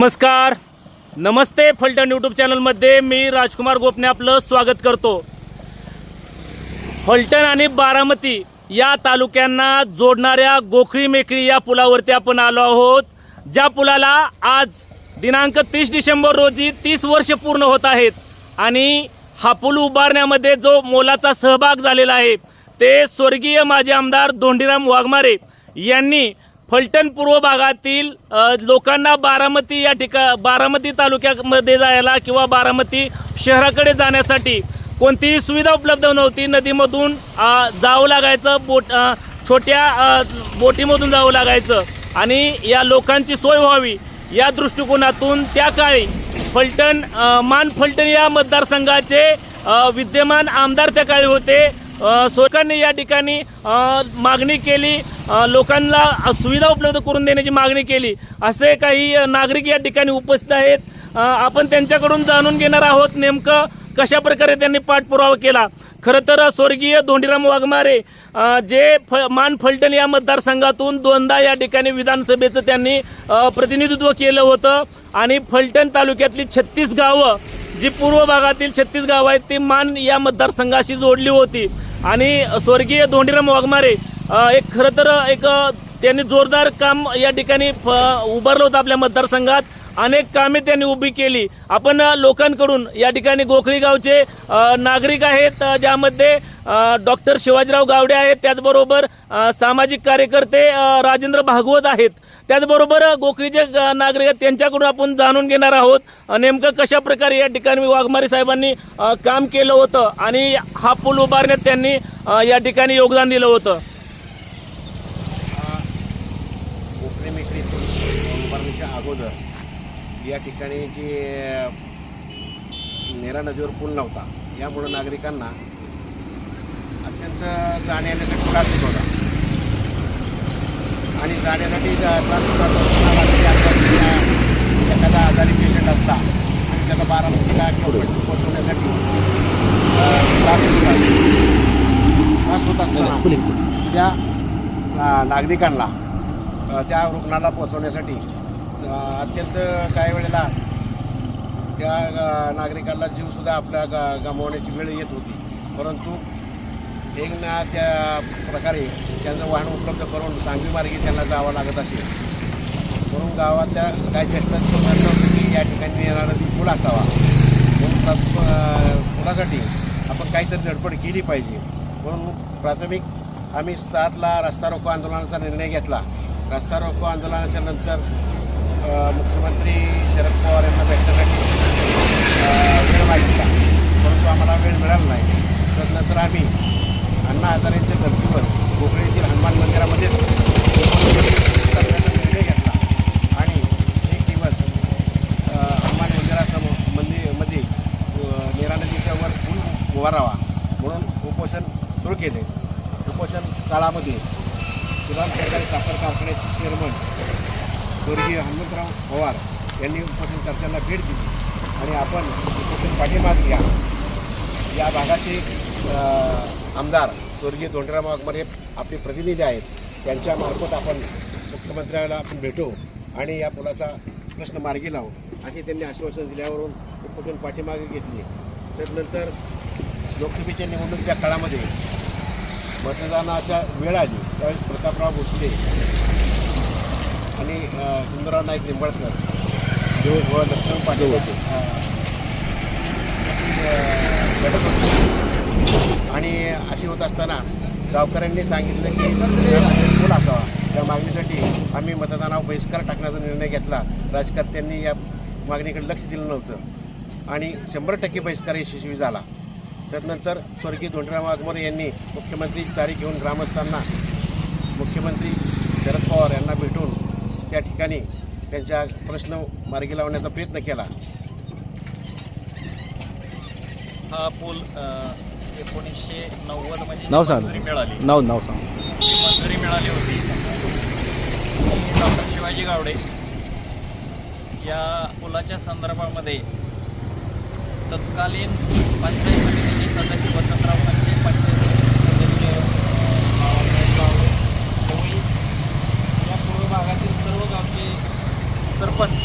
नमस्कार. नमस्ते फलटण यूट्यूब चॅनलमध्ये मी राजकुमार गोपने आपलं स्वागत करतो. फलटण आणि बारामती या तालुक्यांना जोडणाऱ्या गोखळी मेखळी या पुलावरती आपण आलो आहोत. ज्या पुलाला आज दिनांक तीस डिसेंबर रोजी तीस वर्ष पूर्ण होत आहेत आणि हा पूल उभारण्यामध्ये जो मोलाचा सहभाग झालेला आहे ते स्वर्गीय माजी आमदार धोंडीराम वाघमारे यांनी फलटण पूर्व भागातील लोकांना बारामती या ठिका बारामती तालुक्यामध्ये जायला किंवा बारामती शहराकडे जाण्यासाठी कोणतीही सुविधा उपलब्ध नव्हती. नदीमधून जावं लागायचं बोट छोट्या बोटीमधून जावं लागायचं आणि या लोकांची सोय व्हावी या दृष्टिकोनातून त्या काळी फलटण मान फलटण या मतदारसंघाचे विद्यमान आमदार त्या काळी होते. सोकांनी सरकारने या ठिकाणी मागणी केली. लोकांना सुविधा उपलब्ध करून देण्याची मागणी केली. असे काही नागरिक या ठिकाणी उपस्थित आहेत. आपण त्यांच्याकडून जाणून घेणार आहोत नेमकं कशा प्रकारे त्यांनी पाठपुरावा केला. खरं तर स्वर्गीय धोंडीराम वाघमारे जे फ मान फलटण या मतदारसंघातून दोनदा या ठिकाणी विधानसभेचं त्यांनी प्रतिनिधित्व केलं होतं. आणि फलटण तालुक्यातली छत्तीस गावं जी पूर्व भागातील छत्तीस गावं आहेत ती मान या मतदारसंघाशी जोडली होती. आणि स्वर्गीय धोंडीराम वाघमारे एक खरं तर एक त्यांनी जोरदार काम या ठिकाणी फ- उभारलं होतं आपल्या मतदारसंघात. अनेक कामे त्यांनी उभी केली. आपण लोकांकडून या ठिकाणी गोखळी गावचे नागरिक आहेत ज्यामध्ये डॉक्टर शिवाजीराव गावडे आहेत. त्याचबरोबर सामाजिक कार्यकर्ते राजेंद्र भागवत आहेत. त्याचबरोबर गोखळीचे नागरिक आहेत. त्यांच्याकडून आपण जाणून घेणार आहोत नेमकं कशा प्रकारे या ठिकाणी वाघमारे साहेबांनी काम केलं होतं आणि हा पूल उभारण्यात त्यांनी या ठिकाणी योगदान दिलं होतं. अगोदर. या ठिकाणी जी नेरा नदीवर पूल नव्हता. यामुळं नागरिकांना अत्यंत जाण्या येण्यासाठी त्रास होत होता. आणि जाण्यासाठी त्रास होत असताना एखादा आजारी पेशंट असला आणि त्याला बारामतीला किंवा पोहोचवण्यासाठी त्रास होत असतो. त्रास होत असताना त्या नागरिकांना त्या रुग्णाला पोहोचवण्यासाठी अ, अत्यंत काही वेळेला त्या नागरिकांना नागरिकाला जीवसुद्धा आपल्या ग गमावण्याची वेळ येत होती. परंतु एक ना त्या प्रकारे त्यांचं वाहन उपलब्ध करून सांगवी मार्गे त्यांना जावं लागत असेल म्हणून गावातल्या काही ज्येष्ठांचं म्हणणं होतं की या ठिकाणी येणारा ती पूल असावा म्हणून पुलासाठी आपण काहीतरी धडपड केली पाहिजे. म्हणून प्राथमिक आम्ही सातला रस्ता रोको आंदोलनाचा निर्णय घेतला. रस्ता रोको आंदोलनाच्या नंतर मुख्यमंत्री शरद पवार यांना भेटण्यासाठी वेळ मागितला. परंतु आम्हाला वेळ मिळाला नाही. तर नंतर आम्ही अण्णा हजारेंच्या धर्तीवर कोकणीतील हनुमान मंदिरामध्ये करण्याचा निर्णय घेतला. आणि एक दिवस हनुमान मंदिरासमोर मंदिरमध्ये निरा नेरा नदीच्या वर पूल उभारावा म्हणून उपोषण सुरू केले. उपोषण काळामध्ये किमान सरकारी साखर कारखान्याचे चेअरमन स्वर्गीय हनुमंतराव पवार यांनी उपोषणकर्त्यांना भेट दिली. आणि आपण उपोषण पाठीमाग घ्या. या भागाचे आमदार स्वर्गीय धोंडराम हे आपले प्रतिनिधी आहेत. त्यांच्यामार्फत आपण मुख्यमंत्र्याला आपण भेटू आणि या पुलाचा प्रश्न मार्गी लावू. असे त्यांनी आश्वासन दिल्यावरून उपोषण पाठीमागे घेतली. त्यानंतर लोकसभेच्या निवडणुकीच्या काळामध्ये मतदानाच्या वेळ आली. त्यावेळेस प्रतापराव भोसले आणि सुंदरराव नाईक निंबाळकर जो लक्ष्मण पाटील होते. आणि अशी होत असताना गावकऱ्यांनी सांगितलं की पूल असावा त्या मागणीसाठी आम्ही मतदानावर बहिष्कार टाकण्याचा निर्णय घेतला. राजकर्त्यांनी या मागणीकडे लक्ष दिलं नव्हतं. आणि शंभर टक्के बहिष्कार यशस्वी झाला. त्यानंतर स्वर्गीय धोंडराम वाघमोरे यांनी मुख्यमंत्रीची तारीख घेऊन ग्रामस्थांना मुख्यमंत्री शरद पवार यांना भेटून त्या ठिकाणी त्यांच्या प्रश्न मार्गी लावण्याचा प्रयत्न केला. हा पूल एकोणीसशे नव्वदमध्ये नाव सांग. मंजुरी मिळाली. नाव नाव सांग. मंजुरी मिळाली होती. डॉक्टर शिवाजी गावडे. या पुलाच्या संदर्भामध्ये तत्कालीन पंचायत समितीचे सदस्य वसंतराव खंचे पंचायत सदस्य अ, बाळासाहेब ढवळी या पूर्व भागातील सर्व गावचे सरपंच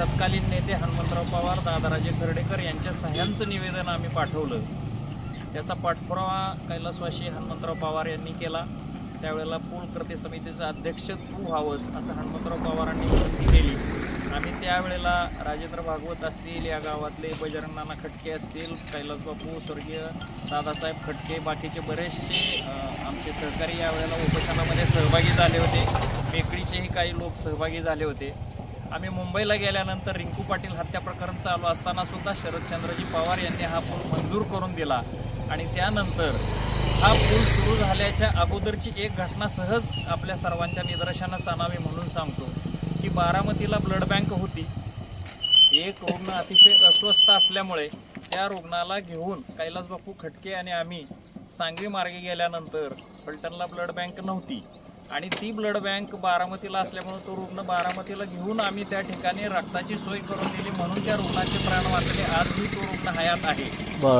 तत्कालीन नेते हनुमंतराव राजे खर्डेकर यांच्या सह्यांचं निवेदन आम्ही पाठवलं. त्याचा पाठपुरावा कैलासवाशी हनुमंतराव पवार यांनी केला. त्यावेळेला पूल कृती समितीचं अध्यक्ष तू व्हावंस असं हनुमंतराव पवारांनी विनंती केली. आम्ही त्यावेळेला राजेंद्र भागवत असतील या गावातले बजरंगनाना खटके असतील कैलास बापू स्वर्गीय दादासाहेब खटके बाकीचे बरेचसे आमचे सहकारी यावेळेला उपोषणामध्ये सहभागी झाले होते. मेकडीचेही काही लोक सहभागी झाले होते. आम्ही मुंबईला गेल्यानंतर रिंकू पाटील हत्या प्रकरण चालू असताना सुद्धा शरदचंद्रजी पवार यांनी हा पूल मंजूर करून दिला. आणि त्यानंतर हा पूल सुरू झाल्याच्या अगोदरची एक घटना सहज आपल्या सर्वांच्या निदर्शनास आणावी म्हणून सांगतो. की बारामतीला ब्लड बँक होती. एक रुग्ण अतिशय अस्वस्थ असल्यामुळे त्या रुग्णाला घेऊन कैलास बापू खटके आणि आम्ही सांगवी मार्गे गेल्यानंतर फलटणला ब्लड बँक नव्हती. आणि ती ब्लड बँक बारामतीला असल्यामुळे तो रुग्ण बारामतीला घेऊन आम्ही त्या ठिकाणी रक्ताची सोय करून दिली म्हणून त्या रुग्णाचे प्राण वाचले. आजही तो रुग्ण हयात आहे.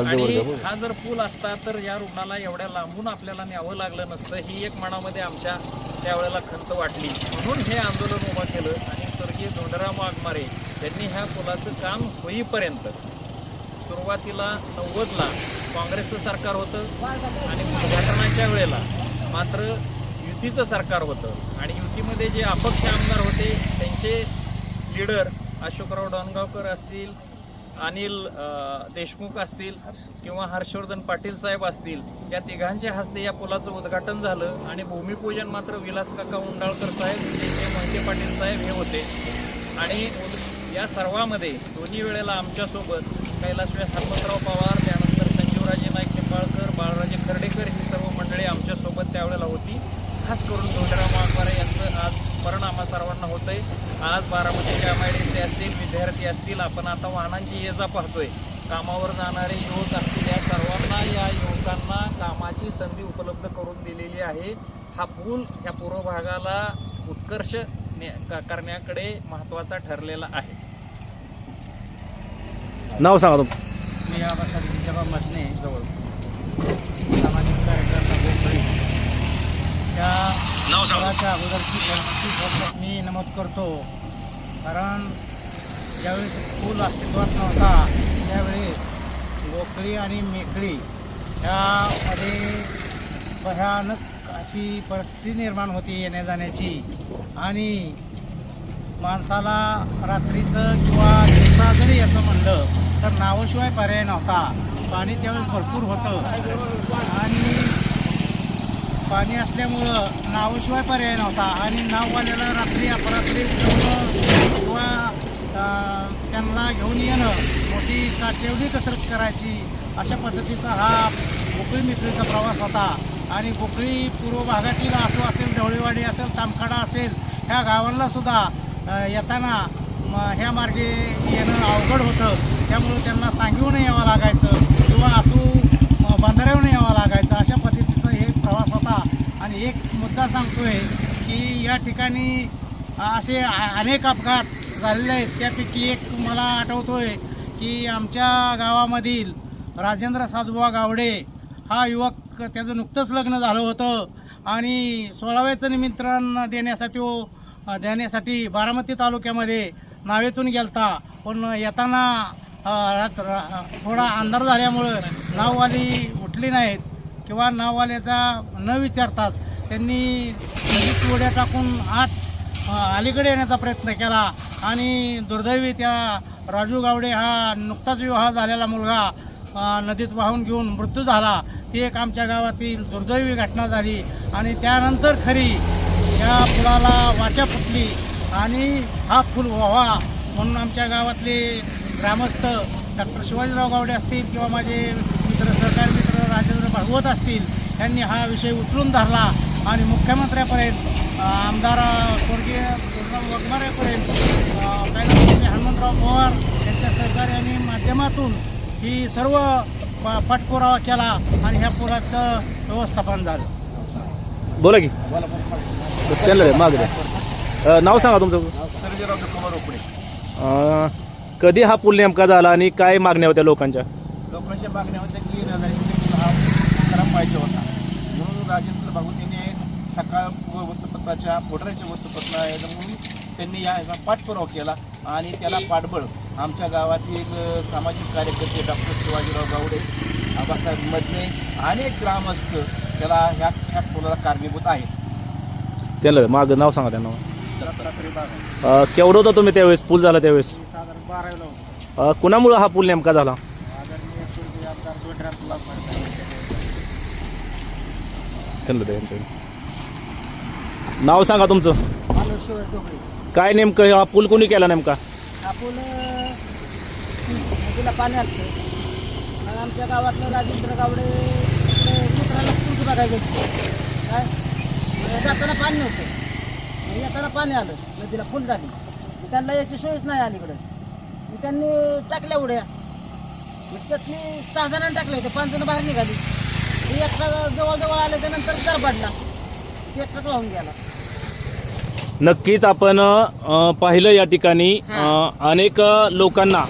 आणि हा जर पूल असता तर या रुग्णाला एवढ्या लांबून आपल्याला न्यावं लागलं नसतं. ही एक मनामध्ये आमच्या त्यावेळेला खंत वाटली. म्हणून हे आंदोलन उभं केलं आणि स्वर्गीय धोंडराव वाघमारे यांनी ह्या पुलाचं काम होईपर्यंत सुरुवातीला नव्वदला काँग्रेसचं सरकार होतं. आणि उद्घाटनाच्या वेळेला मात्र युतीचं सरकार होतं आणि युतीमध्ये जे अपक्ष आमदार होते त्यांचे लीडर अशोकराव डोणगावकर असतील अनिल देशमुख असतील किंवा हर्षवर्धन पाटील साहेब असतील या तिघांच्या हस्ते या पुलाचं उद्घाटन झालं आणि भूमिपूजन मात्र विलास काका उंडाळकर साहेब जे मोहिते पाटील साहेब हे होते. आणि या सर्वामध्ये दोन्ही वेळेला आमच्यासोबत कैलासवास हनुमंतराव पवार त्यानंतर संजीवराजे नाईक निंबाळकर बाळराजे खर्डेकर ही सर्व मंडळी आमच्यासोबत त्यावेळेला होती. खास करून वाघमारे यांचं आज स्मरण आम्हा सर्वांना होतंय. आज बारामतीचे एम आय डी सी असतील विद्यार्थी असतील आपण आता वाहनांची ये जा पाहतोय. कामावर जाणारे युवक असतील या सर्वांना या युवकांना कामाची संधी उपलब्ध करून दिलेली आहे. हा पूल या पूर्व भागाला उत्कर्ष करण्याकडे महत्त्वाचा ठरलेला आहे. नाव सांगा तुमचं मी आबासाहेब विजयबा मधने जवळ सामाजिक कार्यकर्ता गोखळी त्या पुलाच्या अगोदरची परिस्थिती मी नमूद करतो. कारण ज्यावेळेस पूल अस्तित्वात नव्हता त्यावेळेस गोखळी आणि मेकळी ह्यामध्ये भयानक अशी परिस्थिती निर्माण होती येण्या जाण्याची आणि माणसाला रात्रीचं किंवा दिवसा जरी याचं म्हणलं तर नावाशिवाय पर्याय नव्हता. पाणी त्यावेळेस भरपूर होतं. आणि पाणी असल्यामुळं नावाशिवाय पर्याय नव्हता. आणि नाववाल्याला रात्री अपरात्री ठेवणं किंवा त्यांना घेऊन येणं मोठी काटेवली कसरत करायची अशा पद्धतीचा हा गोकळी मित्रीचा प्रवास होता. आणि गोकळी पूर्व भागातील आसू असेल ढवळीवाडी असेल तामखाडा असेल ह्या गावांना सुद्धा येताना ह्या मार्गे येणं अवघड होतं. त्यामुळं त्यांना सांगिवून यावं लागायचं किंवा आसू अ, बांधाऱ्याहून यावं लागायचं अशा पद्धतीचा हे प्रवास होता आणि एक मुद्दा सांगतोय की या ठिकाणी असे अनेक अपघात झालेले आहेत. त्यापैकी एक मला आठवतोय की आमच्या गावामधील राजेंद्र साधुबा गावडे हा युवक त्याचं नुकतंच लग्न झालं होतं आणि सोळाव्याचं निमंत्रण देण्यासाठी ओ- देण्यासाठी बारामती तालुक्यामध्ये नावेतून गेलता. पण येताना थोडा अंधार झाल्यामुळं नाववाली उठली नाहीत किंवा नाववाल्याचा न विचारताच त्यांनी नदीत उड्या टाकून आत अलीकडे येण्याचा प्रयत्न केला. आणि दुर्दैवी त्या राजू गावडे हा नुकताच विवाह झालेला मुलगा नदीत वाहून घेऊन मृत्यू झाला. ती एक आमच्या गावातील दुर्दैवी घटना झाली. आणि त्यानंतर खरी या फुलाला वाचा फुटली. आणि हा फुल व्हावा म्हणून आमच्या गावातले ग्रामस्थ डॉक्टर शिवाजीराव गावडे असतील किंवा माझे मित्र सहकारी मित्र राजेंद्र भागवत असतील त्यांनी हा विषय उचलून धरला. आणि मुख्यमंत्र्यापर्यंत आमदार स्वर्गीय गुरुराम वाघमारेपर्यंत अ, कैलासवासी हनुमंतराव पवार यांच्या सहकार्याने माध्यमातून ही सर्व प- पाठपुरावा केला आणि ह्या पुलाचं व्यवस्थापन झालं. बोला की. बोला माग नाव सांगा तुमचं. सर्जेराव कुमार रोकडे कधी हा पूल नेमका झाला आणि काय मागण्या होत्या लोकांच्या? लोकांच्या मागण्या होत्या की हा पाहिजे होता. म्हणून राजेंद्र भागवत सकाळ वृत्तपत्राच्या पोटऱ्याच्या वृत्तपत्र आहे म्हणून त्यांनी या याचा पाठपुरावा केला आणि त्याला पाठबळ आमच्या गावातील सामाजिक कार्यकर्ते डॉक्टर शिवाजीराव गावडे आबासाहेब मदने अनेक ग्रामस्थ त्याला ह्या ह्या पुलाला कारणीभूत आहेत. त्याला मागं नाव सांगा त्यांना. केवढं होतं तुम्ही त्यावेळेस? पूल झाला त्यावेळेस? कुणामुळं हा पूल नेमका झाला? त्यांना. नाव सांगा तुमचं. आलो काय नेमकं हा पूल कोणी केला नेमका? आपण नदीला पाणी आलं मग आमच्या गावातलं राजेंद्र गावडे इकडे मित्राला पूल बघायला गेले काय? मग जाताना पाणी नव्हतं. मग येताना पाणी आलं. नदीला फुल झाली. मग त्यांना याची सोयच नाही अलीकडे. मग त्यांनी टाकल्या उड्या. मग त्यातनी सहा जणांनी टाकल्या. होत्या पाच जण बाहेर निघाली. एकटा जवळजवळ आल्याच्यानंतर दर पडला. वाहून गेला. नक्कीच आपण अ, पाहिलं या ठिकाणी अ, अनेक लोकांना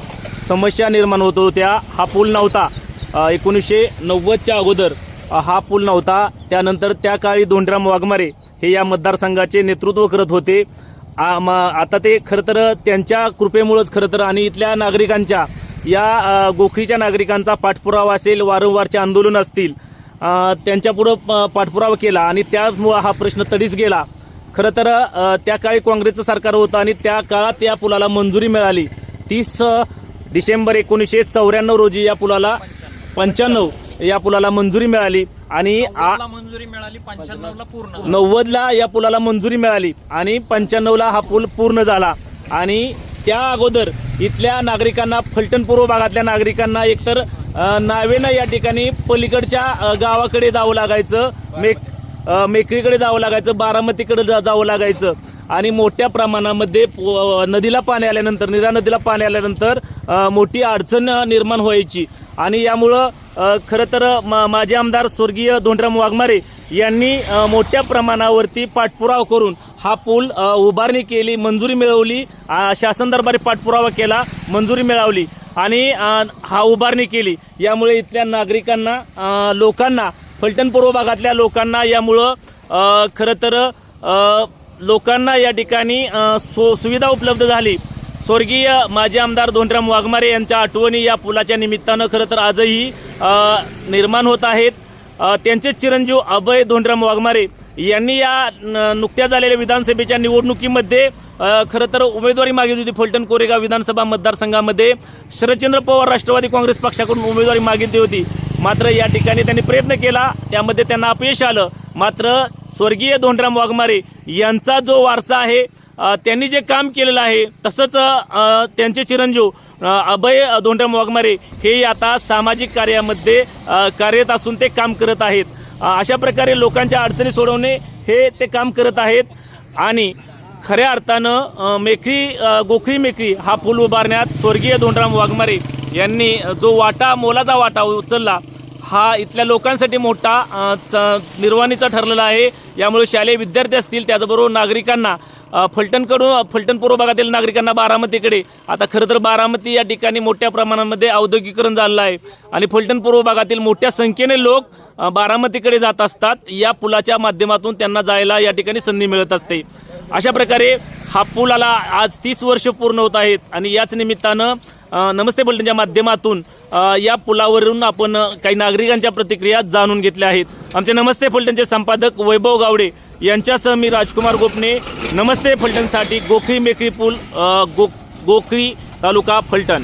समस्या निर्माण होत होत्या. हा पूल नव्हता. अ, एकोणीसशे नव्वदच्या अगोदर अ, हा पूल नव्हता. त्यानंतर त्या काळी धोंडराम वाघमारे हे या मतदारसंघाचे नेतृत्व करत होते. आ- म- आता ते खरं तर त्यांच्या कृपेमुळंच खरं तर आणि इथल्या नागरिकांच्या या अ, गोखरीच्या नागरिकांचा पाठपुरावा असेल वारंवारचे आंदोलन असतील त्यांच्यापुढं प- पाठपुरावा केला आणि त्यामुळं हा प्रश्न तडीच गेला. खरं तर त्या काळी काँग्रेसचं सरकार होतं आणि त्या काळात या पुलाला मंजुरी मिळाली. तीस डिसेंबर एकोणीसशे चौऱ्याण्णव रोजी या पुलाला पंच्याण्णव या पुलाला मंजुरी मिळाली आणि मंजुरी मिळाली पंच्याण्णवला पूर्ण. नव्वदला या पुलाला मंजुरी मिळाली आणि पंच्याण्णवला हा पूल पूर्ण झाला. आणि त्या अगोदर इथल्या नागरिकांना फलटण पूर्व भागातल्या नागरिकांना एकतर नावेनं या ठिकाणी पलीकडच्या गावाकडे जावं लागायचं. मेक मेकळीकडे जावं लागायचं बारामतीकडे जा- जावं लागायचं. आणि मोठ्या प्रमाणामध्ये नदीला पाणी आल्यानंतर निरा नदीला पाणी आल्यानंतर मोठी अडचण निर्माण व्हायची. आणि यामुळं खरं तर मा- माजी आमदार स्वर्गीय धोंडराम वाघमारे यांनी मोठ्या प्रमाणावरती पाठपुरावा करून हा पूल उभारणी केली मंजुरी मिळवली शासन दरबारी पाठपुरावा केला मंजुरी मिळवली. आणि हा उभारणी केली. यामुळे इथल्या नागरिकांना लोकांना फलटण पूर्व भागातल्या लोकांना यामुळं खरं तर लोकांना या ठिकाणी सो सुविधा उपलब्ध झाली. स्वर्गीय माजी आमदार धोंडराम वाघमारे यांच्या आठवणी या पुलाच्या निमित्तानं खरं तर आजही निर्माण होत आहेत. त्यांचे चिरंजीव अभय धोंडराम वाघमारे यांनी या न- नुकत्याच झालेल्या विधानसभेच्या निवडणुकीमध्ये खरं तर उमेदवारी मागितली होती फलटण कोरेगाव विधानसभा मतदारसंघामध्ये. शरदचंद्र पवार राष्ट्रवादी काँग्रेस पक्षाकडून उमेदवारी मागितली होती. मात्र या ठिकाणी त्यांनी प्रयत्न केला त्यामध्ये त्यांना अपयश आलं. मात्र स्वर्गीय धोंडराम वाघमारे यांचा जो वारसा आहे त्यांनी जे काम केलेलं आहे तसंच त्यांचे चिरंजीव अभय धोंडराम वाघमारे हे आता सामाजिक कार्यामध्ये कार्यरत असून ते काम करत आहेत. अशा प्रकारे लोकांच्या अडचणी सोडवणे हे ते काम करत आहेत. आणि खऱ्या अर्थानं मेखळी गोखळी मेखळी हा पूल उभारण्यात स्वर्गीय धोंडराम वाघमारे यांनी जो वाटा मोलाचा वाटा उचलला हा इथल्या लोकांसाठी मोठा च- निर्वाणीचा ठरलेला आहे. यामुळे शालेय विद्यार्थी असतील त्याचबरोबर नागरिकांना फलटणकडून फलटण पूर्व भागातील नागरिकांना बारामतीकडे. आता खरं तर बारामती या ठिकाणी मोठ्या प्रमाणामध्ये औद्योगिकरण झालेलं आहे. आणि फलटण पूर्व भागातील मोठ्या संख्येने लोक बारामतीकडे जात असतात. या पुलाच्या माध्यमातून त्यांना जायला या ठिकाणी संधी मिळत असते. अशा प्रकारे हा पुलाला आज तीस वर्ष पूर्ण होत आहेत. आणि याच निमित्तानं नमस्ते बुलटनच्या माध्यमातून या पुलावरून आपण काही नागरिकांच्या प्रतिक्रिया जाणून घेतल्या आहेत. आमचे नमस्ते फलटणचे संपादक वैभव गावडे. यांच्यासह मी राजकुमार गोपने. नमस्ते फलटणसाठी. गोखरी मेखरी पूल गो गोखरी तालुका फलटण.